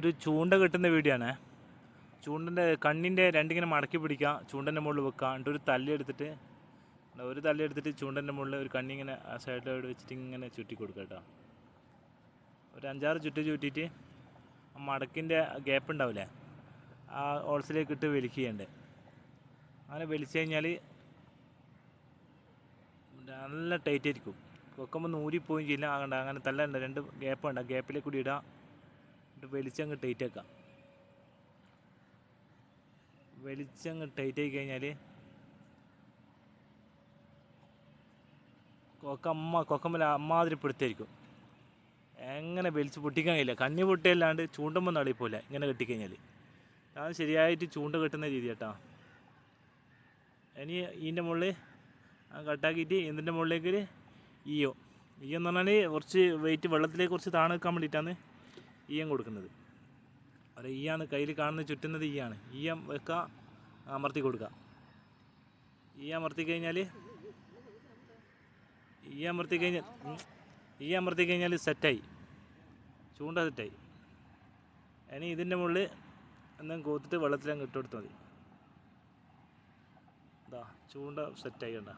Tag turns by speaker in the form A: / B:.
A: ഒരു ചൂണ്ട കെട്ടുന്ന വീഡിയോ ആണ്. ചൂണ്ടന്റെ കണ്ണിന്റെ രണ്ടിങ്ങനെ മടക്കി പിടിക്കുക ചൂണ്ടന്റെ മുകളിൽ വെക്കുക. എന്നിട്ട് ഒരു തല്ലി എടുത്തിട്ട് ഒരു തല്ലി എടുത്തിട്ട് ചൂണ്ടന്റെ മുകളിൽ ഒരു കണ്ണിങ്ങനെ ആ സൈഡിലോട് വെച്ചിട്ട് ഇങ്ങനെ ചുറ്റി കൊടുക്കുക കേട്ടോ. ഒരു അഞ്ചാറ് ചുറ്റി ചുറ്റിയിട്ട് ആ മടക്കിന്റെ ഗ്യാപ്പ് ഉണ്ടാവില്ലേ ആ ഓൾസിലേക്ക് ഇട്ട് വലിക്കുകയുണ്ട്. അങ്ങനെ വലിച്ചു കഴിഞ്ഞാൽ നല്ല ടൈറ്റ് ആയിരിക്കും. കൊക്കുമ്പോൾ നൂരിപ്പോയും ചെയ്യില്ല. ആകണ്ട അങ്ങനെ തല്ലണ്ട രണ്ട് ഗ്യാപ്പ് ഉണ്ട് ഗ്യാപ്പിലേക്ക് കൂടി ഇടാം എന്നിട്ട് വെളിച്ചങ്ങ് ടൈറ്റ് ആക്കാം. വെളിച്ചങ്ങ് ടൈറ്റ് ആയി കഴിഞ്ഞാൽ കൊക്കമ്മ കൊക്കമ്മല അമ്മാതിരി പിടുത്തായിരിക്കും. എങ്ങനെ വലിച്ച് പൊട്ടിക്കാൻ കഴിയില്ല. കണ്ണി പൊട്ടിയല്ലാണ്ട് ചൂണ്ടുമ്പോൾ നടിപ്പോലെ ഇങ്ങനെ കെട്ടിക്കഴിഞ്ഞാൽ അത് ശരിയായിട്ട് ചൂണ്ട കെട്ടുന്ന രീതി കേട്ടോ ഇനി ഇതിന്റെ മുകളിൽ കട്ടാക്കിയിട്ട് ഇതിന്റെ മുകളിലേക്ക് ഈയോ. ഈയോ ഈയം എന്ന് പറഞ്ഞാൽ കുറച്ച് വെയിറ്റ് വെള്ളത്തിലേക്ക് കുറച്ച് താണ് വെക്കാൻ വേണ്ടിയിട്ടാണ് ഈയം കൊടുക്കുന്നത്. ഒരു ഈയാണ് കയ്യിൽ കാണുന്ന ചുറ്റുന്നത് ഈയാണ്. ഈയം വെക്കുക അമർത്തി കൊടുക്കുക ഈ അമർത്തി കഴിഞ്ഞാൽ ഈ അമർത്തി കഴിഞ്ഞാൽ ഈ അമർത്തി കഴിഞ്ഞാൽ സെറ്റായി. ചൂണ്ട സെറ്റായി. ഇനി ഇതിന്റെ മുകളിൽ എന്തെങ്കിലും കോത്തിട്ട് വെള്ളത്തിലങ്ങ് ഇട്ടുകൊടുത്താൽ മതി. ചൂണ്ട സെറ്റായി കണ്ട.